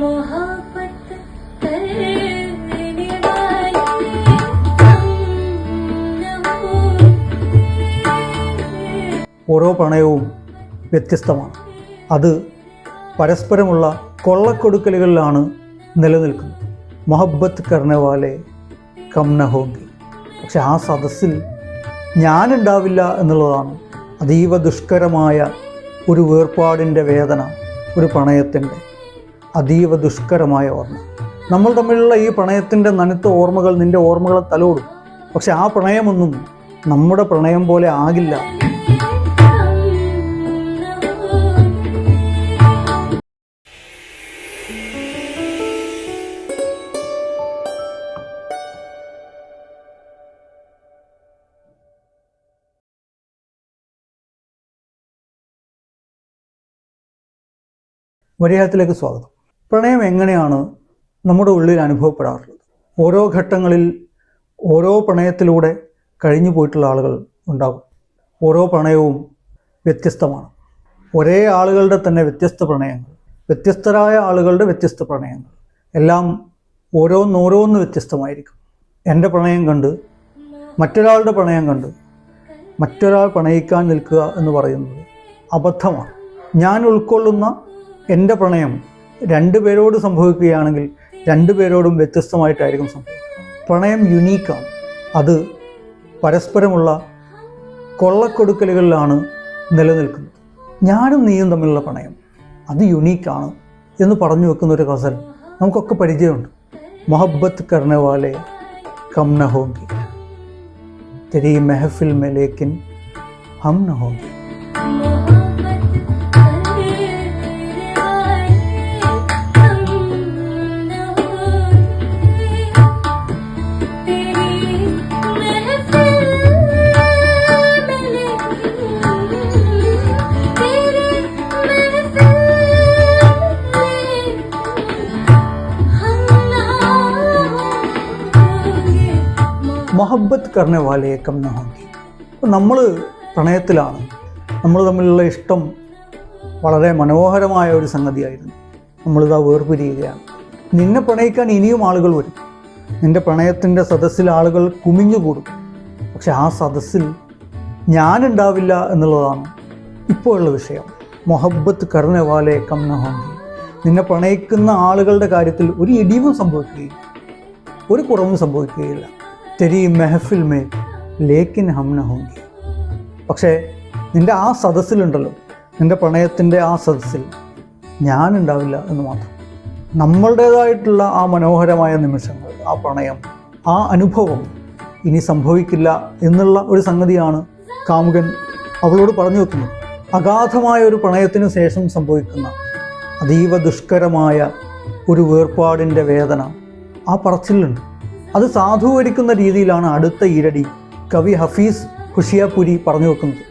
मोहब्बत करने वाले हम न होते ഓരോ പ്രണയവും വ്യത്യസ്തമാണ് അത് പരസ്പരമുള്ള കൊള്ളക്കൊടുക്കലുകളിലാണ് നിലനിൽക്കുന്നത് മൊഹബത്ത് കർണവാലെ കംന ഹോങ്കി പക്ഷെ ആ സദസ്സിൽ ഞാനുണ്ടാവില്ല എന്നുള്ളതാണ് അതീവ ദുഷ്കരമായ ഒരു വേർപാടിൻ്റെ വേദന ഒരു പ്രണയത്തിൻ്റെ അതീവ ദുഷ്കരമായ ഓർമ്മ. നമ്മൾ തമ്മിലുള്ള ഈ പ്രണയത്തിന്റെ നനുത്ത ഓർമ്മകൾ നിന്റെ ഓർമ്മകളെ തലോടും. പക്ഷെ ആ പ്രണയമൊന്നും നമ്മുടെ പ്രണയം പോലെ ആകില്ല. മര്യാദത്തിലേക്ക് സ്വാഗതം. പ്രണയം എങ്ങനെയാണ് നമ്മുടെ ഉള്ളിൽ അനുഭവപ്പെടാറുള്ളത്? ഓരോ ഘട്ടങ്ങളിൽ ഓരോ പ്രണയത്തിലൂടെ കഴിഞ്ഞു പോയിട്ടുള്ള ആളുകൾ ഉണ്ടാകും. ഓരോ പ്രണയവും വ്യത്യസ്തമാണ്. ഒരേ ആളുകളുടെ തന്നെ വ്യത്യസ്ത പ്രണയങ്ങൾ വ്യത്യസ്തരായ ആളുകളുടെ വ്യത്യസ്ത പ്രണയങ്ങൾ എല്ലാം ഓരോന്നോരോന്ന് വ്യത്യസ്തമായിരിക്കും. എന്റെ പ്രണയം കണ്ട് മറ്റൊരാളുടെ പ്രണയം കണ്ട് മറ്റൊരാൾ പ്രണയിക്കാൻ നിൽക്കുക എന്ന് പറയുന്നത് അബദ്ധമാണ്. ഞാൻ ഉൾക്കൊള്ളുന്ന എന്റെ പ്രണയം രണ്ട് പേരോട് സംഭവിക്കുകയാണെങ്കിൽ രണ്ട് പേരോടും വ്യത്യസ്തമായിട്ടായിരിക്കും സംഭവം. പ്രണയം യുനീക്കാണ് അത് പരസ്പരമുള്ള കൊള്ളക്കൊടുക്കലുകളിലാണ് നിലനിൽക്കുന്നത്. ഞാനും നീയും തമ്മിലുള്ള പ്രണയം അത് യുണീക്കാണ് എന്ന് പറഞ്ഞു വെക്കുന്ന ഒരു കസൽ നമുക്കൊക്കെ പരിചയമുണ്ട്. മൊഹബത്ത് കർണവാലെ കംന ഹോങ്കി. തെരീ മെഹഫിൽ മെലേക്കിൻ ഹം ന ഹോങ്കി. മൊഹബത്ത് കർണ വാലേക്കം നഹോങ്കി. അപ്പം നമ്മൾ പ്രണയത്തിലാണ്. നമ്മൾ തമ്മിലുള്ള ഇഷ്ടം വളരെ മനോഹരമായ ഒരു സംഗതിയായിരുന്നു. നമ്മളിതാ വേർപിരിയുകയാണ്. നിന്നെ പ്രണയിക്കാൻ ഇനിയും ആളുകൾ വരും. നിന്റെ പ്രണയത്തിന്റെ സദസ്സിൽ ആളുകൾ കുമിഞ്ഞുകൂടും പക്ഷെ ആ സദസ്സിൽ ഞാനുണ്ടാവില്ല എന്നുള്ളതാണ് ഇപ്പോഴുള്ള വിഷയം. മൊഹബത്ത് കർണ വാലേക്കം കം ന ഹോങ്കി നിന്നെ പ്രണയിക്കുന്ന ആളുകളുടെ കാര്യത്തിൽ ഒരു ഇടിവും സംഭവിക്കുകയില്ല. ഒരു കുറവും സംഭവിക്കുകയില്ല. തെരി മെഹഫിൽ മേ ലേക്കിൻ ഹംന ഹോങ്കി പക്ഷേ നിന്റെ ആ സദസ്സിലുണ്ടല്ലോ നിന്റെ പ്രണയത്തിന്റെ ആ സദസ്സിൽ ഞാനുണ്ടാവില്ല എന്ന് മാത്രം. നമ്മളുടേതായിട്ടുള്ള ആ മനോഹരമായ നിമിഷങ്ങൾ ആ പ്രണയം ആ അനുഭവം ഇനി സംഭവിക്കില്ല എന്നുള്ള ഒരു സംഗതിയാണ് കാമുകൻ അവളോട് പറഞ്ഞു വെക്കുന്നത്. അഗാധമായ ഒരു പ്രണയത്തിനു ശേഷം സംഭവിക്കുന്ന അതീവ ദുഷ്കരമായ ഒരു വേർപാടിന്റെ വേദന ആ പറച്ചിലുണ്ട് അത് സാധൂകരിക്കുന്ന രീതിയിലാണ് അടുത്ത ഈരടി കവി ഹഫീസ് ഖുഷിയാപുരി പറഞ്ഞു വെക്കുന്നത്.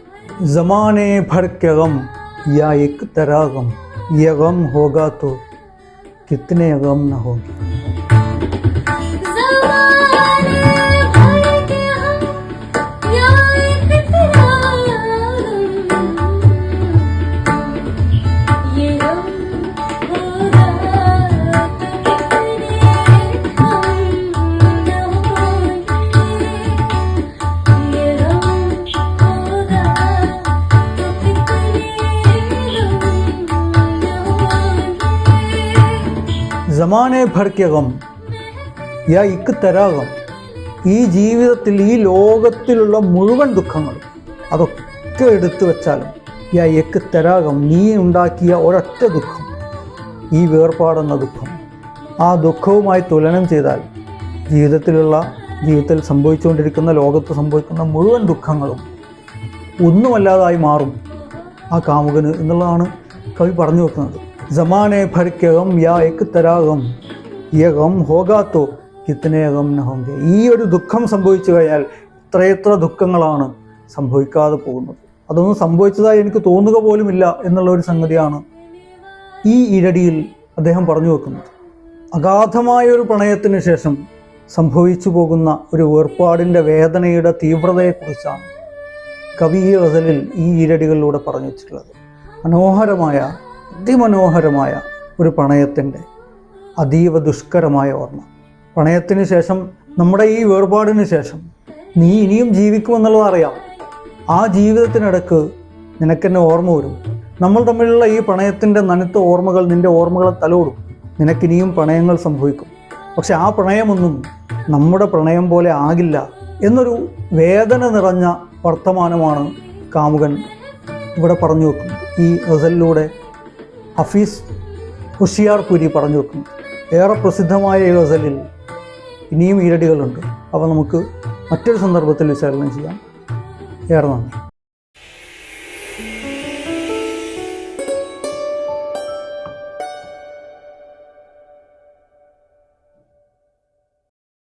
ജമാനേ ഭർക്കകം യാ തരാകം യകം ഹോഗാ തോ കിത്തനെ അകം നഹോഗി ജമാനെ ഭർക്കകം യാ ഇക്ക് തരാകം ഈ ജീവിതത്തിൽ ഈ ലോകത്തിലുള്ള മുഴുവൻ ദുഃഖങ്ങളും അതൊക്കെ എടുത്തു വെച്ചാലും യാ എക്ക് തരാകം നീ ഉണ്ടാക്കിയ ഒരൊറ്റ ദുഃഖം ഈ വേർപാടെന്ന ദുഃഖം ആ ദുഃഖവുമായി തുലനം ചെയ്താൽ ജീവിതത്തിലുള്ള ജീവിതത്തിൽ സംഭവിച്ചുകൊണ്ടിരിക്കുന്ന ലോകത്ത് സംഭവിക്കുന്ന മുഴുവൻ ദുഃഖങ്ങളും ഒന്നുമല്ലാതായി മാറും. ആ കാമുകന് എന്നുള്ളതാണ് കവി പറഞ്ഞു വെക്കുന്നത്. ജമാനെ एक യാ ये गम होगा ഹോഗാത്തോ കിത്തനെ गम ന ഹോങ്കെ ഈ ഒരു ദുഃഖം സംഭവിച്ചു കഴിഞ്ഞാൽ എത്രയെത്ര ദുഃഖങ്ങളാണ് സംഭവിക്കാതെ പോകുന്നത്. അതൊന്നും സംഭവിച്ചതായി എനിക്ക് തോന്നുക പോലുമില്ല എന്നുള്ള ഒരു സംഗതിയാണ് ഈ ഇരടിയിൽ അദ്ദേഹം പറഞ്ഞു വെക്കുന്നത്. അഗാധമായ ഒരു പ്രണയത്തിന് ശേഷം സംഭവിച്ചു പോകുന്ന ഒരു വേർപാടിന്റെ വേദനയുടെ തീവ്രതയെക്കുറിച്ചാണ് കവി ഈ ഗസലിൽ ഈ ഈരടികളിലൂടെ പറഞ്ഞു വെച്ചിട്ടുള്ളത്. മനോഹരമായ അതിമനോഹരമായ ഒരു പ്രണയത്തിന്റെ അതീവ ദുഷ്കരമായ ഓർമ്മ. പ്രണയത്തിന് ശേഷം നമ്മുടെ ഈ വേർപാടിന് ശേഷം നീ ഇനിയും ജീവിക്കുമെന്നുള്ളത് അറിയാം. ആ ജീവിതത്തിനിടക്ക് നിനക്കെന്നെ ഓർമ്മ വരും. നമ്മൾ തമ്മിലുള്ള ഈ പ്രണയത്തിന്റെ നനുത്ത ഓർമ്മകൾ നിന്റെ ഓർമ്മകളെ തലോടും. നിനക്കിനിയും പ്രണയങ്ങൾ സംഭവിക്കും. പക്ഷെ ആ പ്രണയമൊന്നും നമ്മുടെ പ്രണയം പോലെ ആകില്ല എന്നൊരു വേദന നിറഞ്ഞ വർത്തമാനമാണ് കാമുകൻ ഇവിടെ പറഞ്ഞു വെക്കുന്നത് ഈ ഗസലിലൂടെ ഹഫീസ് ഹുഷിയാർ കുരി പറഞ്ഞു വെക്കുന്നു ഏറെ പ്രസിദ്ധമായ ഈ ഗസലിൽ ഇനിയും ഈരടികളുണ്ട്. അവ നമുക്ക് മറ്റൊരു സന്ദർഭത്തിൽ വിശകലനം ചെയ്യാം. ഏറെ നന്ദി.